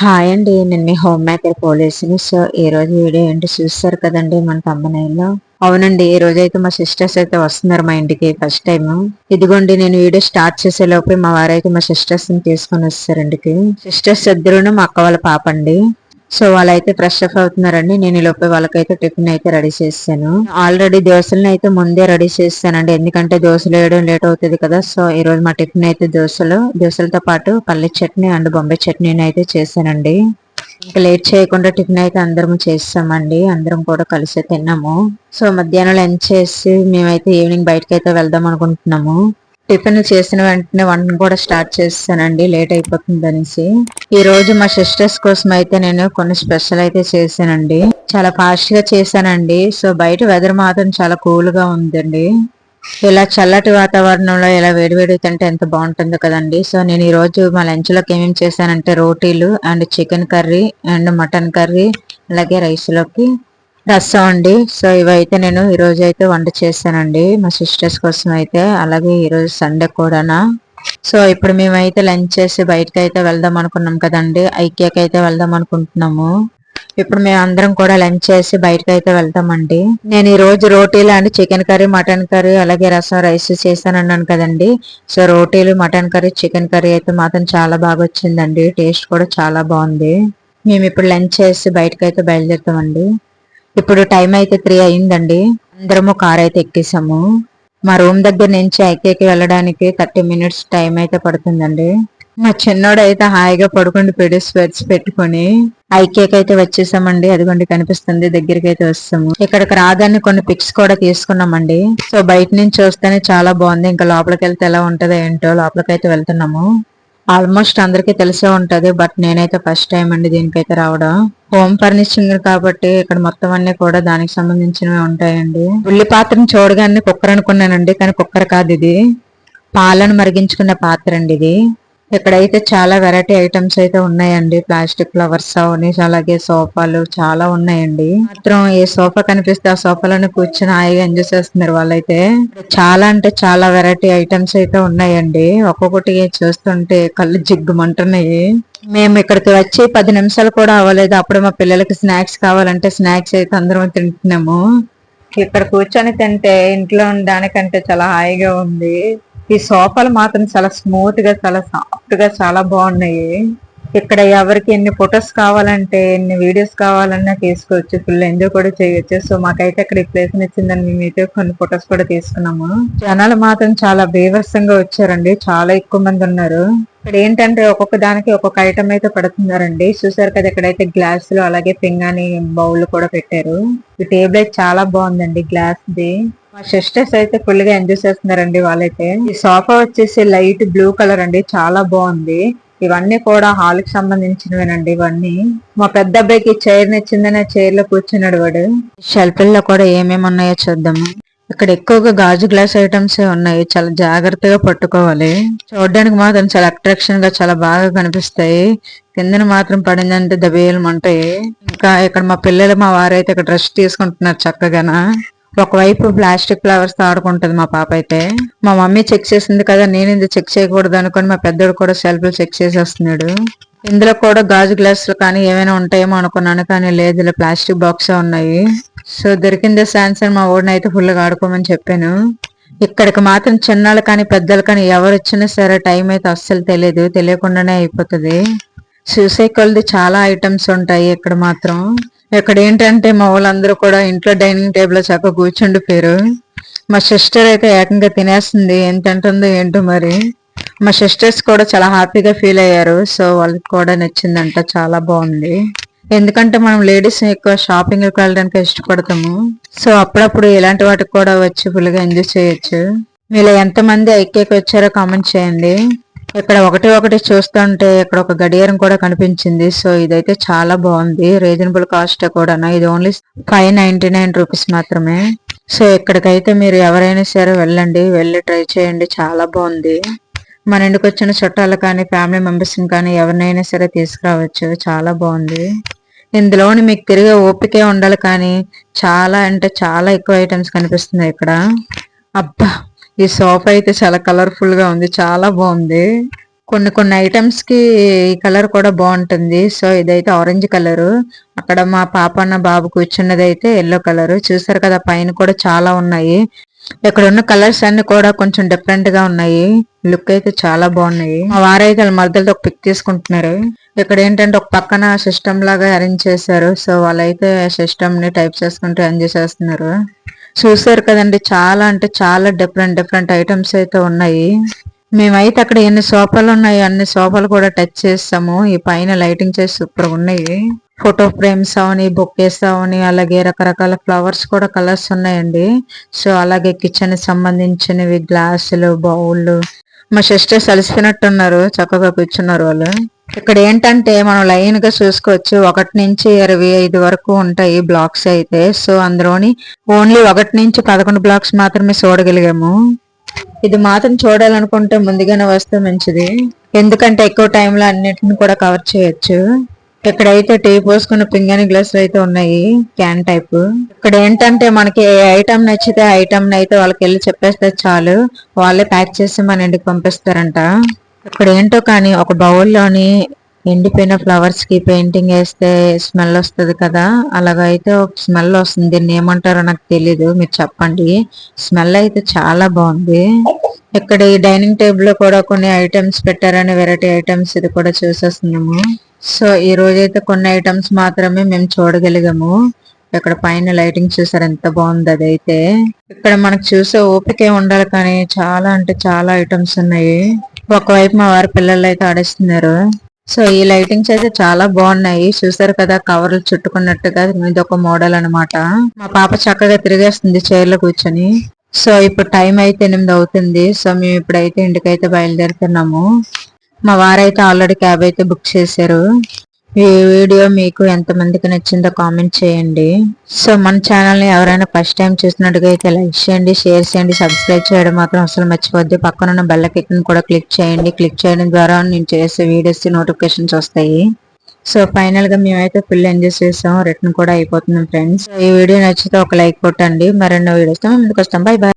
Hi అండి నేను మీ హోమ్ మేకర్ పోలీసుని. సో ఈ రోజు వీడియో ఏంటి చూస్తారు కదండి మన తమ్మనైల్లో అవునండి ఈ రోజు అయితే మా సిస్టర్స్ అయితే వస్తున్నారు మా ఇంటికి ఫస్ట్ టైం ఇదిగోండి నేను వీడియో స్టార్ట్ చేసే లోపే మా వారైతే మా సిస్టర్స్ని తీసుకొని వస్తారు ఇంటికి. సిస్టర్స్ ఇద్దరును మా అక్క వాళ్ళ పాప అండి. సో వాళ్ళైతే ఫ్రెష్ అప్ అవుతున్నారండి. నేను ఈ లోపే వాళ్ళకైతే టిఫిన్ అయితే రెడీ చేస్తాను. ఆల్రెడీ దోశలను అయితే ముందే రెడీ చేస్తానండి. ఎందుకంటే దోశలు వేయడం లేట్ అవుతుంది కదా. సో ఈ రోజు మా టిఫిన్ అయితే దోశలు. దోశలతో పాటు పల్లి చట్నీ అండ్ బొంబాయి చట్నీని అయితే చేశానండి ఇంకా లేట్ చేయకుండా టిఫిన్ అయితే అందరం చేస్తామండి. అందరం కూడా కలిసి తిన్నాము. సో మధ్యాహ్నం లంచ్ చేసి మేమైతే ఈవినింగ్ బయటకి అయితే వెళ్దాం అనుకుంటున్నాము. టిఫిన్ చేసిన వెంటనే వంట కూడా స్టార్ట్ చేస్తానండి లేట్ అయిపోతుంది అనేసి. ఈ రోజు మా సిస్టర్స్ కోసం అయితే నేను కొన్ని స్పెషల్ అయితే చేశానండి. చాలా ఫాస్ట్గా చేశానండి. సో బయట వెదర్ మాత్రం చాలా కూల్గా ఉందండి. ఇలా చల్లటి వాతావరణంలో ఇలా వేడివేడి తింటే ఎంత బాగుంటుందో కదండి. సో నేను ఈ రోజు మా లంచ్లోకి ఏమేమి చేశానంటే రోటీలు and chicken curry and mutton curry అలాగే రైస్లోకి. రసం అండి. సో ఇవైతే నేను ఈరోజు అయితే వంట చేశానండి. మా సిస్టర్స్ కోసం అయితే. అలాగే ఈరోజు సండే కూడానా. సో ఇప్పుడు మేమైతే లంచ్ చేసి బయటకి అయితే వెళ్దాం అనుకున్నాం కదండి. ఐక్యాకి అయితే వెళ్దాం అనుకుంటున్నాము. ఇప్పుడు మేము అందరం కూడా లంచ్ చేసి బయటకు అయితే వెళ్తామండి. నేను ఈ రోజు రోటీలు and chicken curry mutton curry అలాగే రసం రైస్ చేశాను అన్నాను కదండి. సో రోటీలు మటన్ కర్రీ చికెన్ కర్రీ అయితే మాత్రం చాలా బాగా వచ్చిందండి. టేస్ట్ కూడా చాలా బాగుంది. మేము ఇప్పుడు లంచ్ చేసి బయటకు అయితే బయలుదేరుతామండి. ఇప్పుడు టైం అయితే త్రీ అయిందండి. అందరము కార్ అయితే ఎక్కేసాము. మా రూమ్ దగ్గర నుంచి ఐకేకి వెళ్ళడానికి థర్టీ మినిట్స్ టైం అయితే పడుతుందండి. మా చిన్నోడు అయితే హాయిగా పడుకుండి పెడి స్వెట్స్ పెట్టుకుని ఐకేక్ అయితే వచ్చేసామండి. అదిగోండి కనిపిస్తుంది. దగ్గరికి అయితే వస్తాము. ఇక్కడికి రాగానే కొన్ని పిక్స్ కూడా తీసుకున్నామండి. సో బయట నుంచి చూస్తేనే చాలా బాగుంది. ఇంకా లోపలికి వెళ్తే ఎలా ఉంటదో ఏంటో లోపలికి అయితే వెళ్తున్నాము. ఆల్మోస్ట్ అందరికీ తెలిసే ఉంటది బట్ నేనైతే ఫస్ట్ టైం అండి దీనికైతే రావడం. హోమ్ ఫర్నిషింగ్ కాబట్టి ఇక్కడ మొత్తం అన్ని కూడా దానికి సంబంధించినవి ఉంటాయండి. ఉల్లి పాత్రను చూడగానే కుక్కర్ అనుకున్నానండి కానీ కుక్కర్ కాదు ఇది. పాలను మరిగించుకునే పాత్ర అండి ఇది. ఇక్కడైతే చాలా వెరైటీ ఐటమ్స్ అయితే ఉన్నాయండి. ప్లాస్టిక్ ఫ్లవర్స్ అవన్నీ అలాగే సోఫాలు చాలా ఉన్నాయండి. మాత్రం ఏ సోఫా కనిపిస్తే ఆ సోఫాలోనే కూర్చొని హాయిగా ఎంజాయ్ చేస్తున్నారు వాళ్ళైతే. చాలా అంటే చాలా వెరైటీ ఐటమ్స్ అయితే ఉన్నాయండి. ఒక్కొక్కటి చూస్తుంటే కళ్ళు జిగ్గుమంటున్నాయి. మేము ఇక్కడికి వచ్చి పది నిమిషాలు కూడా అవ్వలేదు. అప్పుడు మా పిల్లలకి స్నాక్స్ కావాలంటే స్నాక్స్ అయితే అందరం తింటున్నాము. ఇక్కడ కూర్చొని తింటే ఇంట్లో ఉండడానికంటే చాలా హాయిగా ఉంది. ఈ సోఫాలు మాత్రం చాలా స్మూత్గా చాలా సాఫ్ట్గా చాలా బాగున్నాయి. ఇక్కడ ఎవరికి ఎన్ని ఫొటోస్ కావాలంటే ఎన్ని వీడియోస్ కావాలన్నా తీసుకోవచ్చు ఫుల్ ఎంజాయ్ కూడా చేయొచ్చు. సో మాకైతే అక్కడ ఈ ప్లేస్ నచ్చిందని మేమైతే కొన్ని ఫొటోస్ కూడా తీసుకున్నాము. జనాలు మాత్రం చాలా బీభత్సంగా వచ్చారండి. చాలా ఎక్కువ మంది ఉన్నారు. ఇక్కడ ఏంటంటే ఒక్కొక్క దానికి ఒక్కొక్క ఐటమ్ అయితే పడుతున్నారండి. చూసారు కదా ఇక్కడైతే గ్లాసులు అలాగే పింగాని బౌల్ కూడా పెట్టారు. ఈ టేబుల్ అయితే చాలా బాగుందండి గ్లాస్ ది. మా సిస్టర్స్ అయితే ఫుల్గా ఎంజాయ్ చేస్తున్నారండి వాళ్ళైతే. ఈ సోఫా వచ్చేసి లైట్ బ్లూ కలర్ అండి చాలా బాగుంది. ఇవన్నీ కూడా హాల్కి సంబంధించినవేనండి ఇవన్నీ. మా పెద్ద అబ్బాయికి చైర్ నచ్చిందని చైర్లో కూర్చున్నాడు వాడు. షెల్ఫ్ల్లో లో కూడా ఏమేమి ఉన్నాయో చూద్దాము ఇక్కడ ఎక్కువగా గాజు గ్లాస్ ఐటమ్స్ ఉన్నాయి చాలా జాగ్రత్తగా పట్టుకోవాలి. చూడడానికి మాత్రం చాలా అట్రాక్షన్గా చాలా బాగా కనిపిస్తాయి. కిందన మాత్రం పడిందంటే దబేయలు ఉంటాయి ఇంకా ఇక్కడ మా పిల్లలు మా వారైతే ఇక్కడ డ్రెస్ తీసుకుంటున్నారు చక్కగానా. ఒకవైపు ప్లాస్టిక్ ఫ్లవర్స్ ఆడుకుంటుంది మా పాప అయితే. మా మమ్మీ చెక్ చేసింది కదా నేను ఇది చెక్ చేయకూడదు అనుకుని మా పెద్దోడు కూడా సెల్ఫ్లు చెక్ చేసేస్తున్నాడు ఇందులో కూడా గాజు గ్లాసులు కానీ ఏమైనా ఉంటాయేమో అనుకున్నాను కానీ లేదు ఇలా ప్లాస్టిక్ బాక్స్ ఉన్నాయి. సో దొరికిందే సాన్సర్ మా ఓడిని అయితే ఫుల్గా ఆడుకోమని చెప్పాను. ఇక్కడికి మాత్రం చిన్నాళ్ళు కానీ పెద్దలు కానీ ఎవరు వచ్చినా సరే టైం అయితే అస్సలు తెలియదు తెలియకుండానే అయిపోతుంది. చూసే కొలది చాలా ఐటమ్స్ ఉంటాయి ఇక్కడ మాత్రం. ఇక్కడ ఏంటంటే మా వాళ్ళందరూ కూడా ఇంట్లో డైనింగ్ టేబుల్ చక్కగా కూర్చుండిపోయారు మా సిస్టర్ అయితే ఏకంగా తినేస్తుంది ఎంత అంటుందో ఏంటో మరి. మా సిస్టర్స్ కూడా చాలా హ్యాపీగా ఫీల్ అయ్యారు. సో వాళ్ళకి కూడా నచ్చిందంట చాలా బాగుంది. ఎందుకంటే మనం లేడీస్ ఎక్కువ షాపింగ్ వెళ్ళడానికి ఇష్టపడతాము. సో అప్పుడప్పుడు ఇలాంటి వాటికి కూడా వచ్చి ఫుల్గా ఎంజాయ్ చేయొచ్చు. మీరు ఎంతమంది ఐక్యకి వచ్చారో కామెంట్ చేయండి. ఇక్కడ ఒకటి ఒకటి చూస్తుంటే ఇక్కడ ఒక గడియారం కూడా కనిపించింది. సో ఇదైతే చాలా బాగుంది. రీజనబుల్ కాస్ట్ కూడా ఇది only five ninety nine rupees మాత్రమే. సో ఇక్కడికైతే మీరు ఎవరైనా సరే వెళ్ళండి. వెళ్ళి ట్రై చేయండి. చాలా బాగుంది. మన ఇంటికి వచ్చిన చుట్టాలు కానీ ఫ్యామిలీ మెంబర్స్ కానీ ఎవరినైనా సరే తీసుకురావచ్చు. చాలా బాగుంది. ఇందులోని మీకు తిరిగే ఓపికే ఉండాలి కానీ చాలా అంటే చాలా ఎక్కువ ఐటమ్స్ కనిపిస్తున్నాయి ఇక్కడ. అబ్బా! ఈ సోఫా అయితే చాలా కలర్ఫుల్గా ఉంది చాలా బాగుంది. కొన్ని కొన్ని ఐటమ్స్కి ఈ కలర్ కూడా బాగుంటుంది. సో ఇదైతే ఆరెంజ్ కలర్ అక్కడ మా పాప అన్న బాబు కూర్చున్నది అయితే ఎల్లో కలర్ చూసారు కదా పైన కూడా చాలా ఉన్నాయి. ఇక్కడ ఉన్న కలర్స్ అన్ని కూడా కొంచెం డిఫరెంట్గా ఉన్నాయి. లుక్ అయితే చాలా బాగున్నాయి. మా వారైతే వాళ్ళ మధ్యలో ఒక పిక్ తీసుకుంటున్నారు. ఇక్కడ ఏంటంటే ఒక పక్కన సిస్టమ్ లాగా అరేంజ్ చేశారు. సో వాళ్ళైతే సిస్టమ్ని టైప్ చేసుకుంటూ ఎంజాయ్ చేస్తున్నారు. చూసారు కదండి చాలా అంటే చాలా డిఫరెంట్ డిఫరెంట్ ఐటమ్స్ అయితే ఉన్నాయి. మేమైతే అక్కడ ఎన్ని సోఫాలు ఉన్నాయి అన్ని సోఫాలు కూడా టచ్ చేస్తాము. ఈ పైన లైటింగ్ చేసి సూపర్ ఉన్నాయి. ఫోటో ఫ్రేమ్స్ అవని బొకేస్ అవని అలాగే రకరకాల ఫ్లవర్స్ కూడా కలర్స్ ఉన్నాయండి. సో అలాగే కిచెన్ సంబంధించినవి గ్లాసులు బౌళ్ళు మా సిస్టర్స్ అలసిపోయినట్టున్నారు చక్కగా కూర్చున్నారు వాళ్ళు. ఇక్కడ ఏంటంటే మనం లైన్గా చూసుకోవచ్చు. ఒకటి నుంచి ఇరవై ఐదు వరకు ఉంటాయి బ్లాక్స్ అయితే. సో అందులోని ఓన్లీ ఒకటి నుంచి పదకొండు బ్లాక్స్ మాత్రమే చూడగలిగాము. ఇది మాత్రం చూడాలనుకుంటే ముందుగానే వస్తే మంచిది. ఎందుకంటే ఎక్కువ టైంలో అన్నిటిని కూడా కవర్ చేయొచ్చు. ఇక్కడైతే టీ పోసుకున్న పింగాణి గ్లాసులు అయితే ఉన్నాయి. క్యాన్ టైప్ ఇక్కడ ఏంటంటే మనకి ఏ ఐటమ్ నచ్చితే ఐటమ్ అయితే వాళ్ళకి వెళ్ళి చెప్పేస్తే చాలు. వాళ్ళే ప్యాక్ చేసి మన ఇంటికి పంపిస్తారంట. ఇక్కడ ఏంటో కానీ ఒక బౌల్లోని ఎండిపోయిన ఫ్లవర్స్కి పెయింటింగ్ వేస్తే స్మెల్ వస్తుంది కదా అలాగైతే ఒక స్మెల్ వస్తుంది. దీన్ని ఏమంటారో నాకు తెలీదు మీరు చెప్పండి. స్మెల్ అయితే చాలా బాగుంది. ఇక్కడ ఈ డైనింగ్ టేబుల్లో కూడా కొన్ని ఐటమ్స్ పెట్టారని వెరైటీ ఐటమ్స్ ఇది కూడా చూసేస్తున్నాము. సో ఈ రోజైతే కొన్ని ఐటమ్స్ మాత్రమే మేము చూడగలిగాము. ఇక్కడ పైన లైటింగ్ చూసారు ఎంత బాగుంది అదైతే. ఇక్కడ మనకు చూసే ఓపికే ఉండాలి కానీ చాలా అంటే చాలా ఐటమ్స్ ఉన్నాయి. ఒకవైపు మా వారి పిల్లలు అయితే ఆడిస్తున్నారు. సో ఈ లైటింగ్స్ అయితే చాలా బాగున్నాయి. చూసారు కదా కవర్లు చుట్టుకున్నట్టుగా ఇది ఒక మోడల్ అనమాట మా పాప చక్కగా తిరిగేస్తుంది చైర్లో కూర్చొని. సో ఇప్పుడు టైం అయితే ఎనిమిది అవుతుంది. సో మేము ఇప్పుడైతే ఇంటికైతే బయలుదేరుతున్నాము. మా వారైతే ఆల్రెడీ క్యాబ్ అయితే బుక్ చేశారు. ఈ వీడియో మీకు ఎంతమందికి నచ్చిందో కామెంట్ చేయండి. సో మన ఛానల్ని ఎవరైనా ఫస్ట్ టైం చూసినట్టుగా అయితే లైక్ చేయండి షేర్ చేయండి సబ్స్క్రైబ్ చేయడం మాత్రం అసలు మర్చిపోద్ది పక్కన ఉన్న బెల్ కూడా క్లిక్ చేయండి. క్లిక్ చేయడం ద్వారా నేను చేసే వీడియోస్ నోటిఫికేషన్స్ వస్తాయి. సో ఫైనల్గా మేమైతే ఫుల్ ఎంజాయ్ చేసాం. రిటర్న్ కూడా అయిపోతుంది ఫ్రెండ్స్ ఈ వీడియో నచ్చితే ఒక లైక్ కొట్టండి. మరెన్నో వీడియోస్ ముందుకు వస్తాం. Bye bye